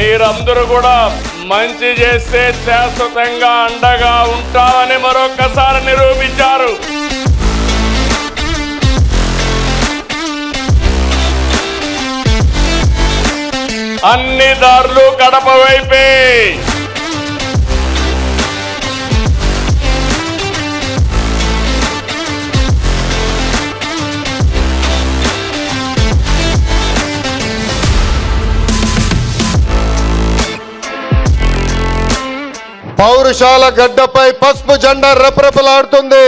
మీరందరూ కూడా మంచి చేస్తే శాశ్వతంగా అండగా ఉంటామని మరొకసారి నిరూపించారు. అన్ని దారులు కడప వైపే. పౌరుషాల గడ్డపై పసుపు జెండా రెపరెపలాడుతుంది.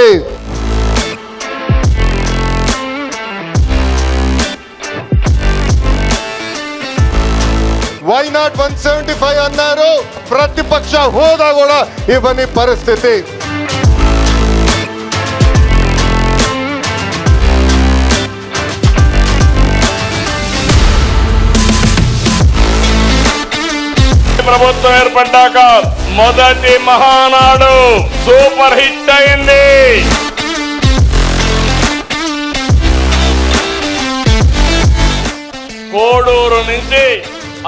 Why not one seventy five అన్నారు? ప్రతిపక్ష హోదా కూడా ఇవ్వని పరిస్థితి. ప్రభుత్వం ఏర్పడ్డాక మొదటి మహానాడు సూపర్ హిట్ అయింది. కోడూరు నుంచి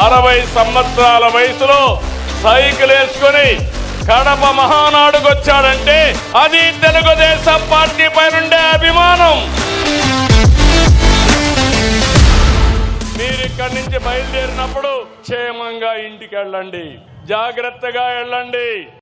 అరవై సంవత్సరాల వయసులో సైకిల్ వేసుకుని కడప మహానాడుకు వచ్చాడంటే అది తెలుగుదేశం పార్టీ పైనుండే అభిమానం. ఇక్కడి నుంచి బయలుదేరినప్పుడు క్షేమంగా ఇంటికి వెళ్ళండి జాగ్రత్తగా వెళ్ళండి.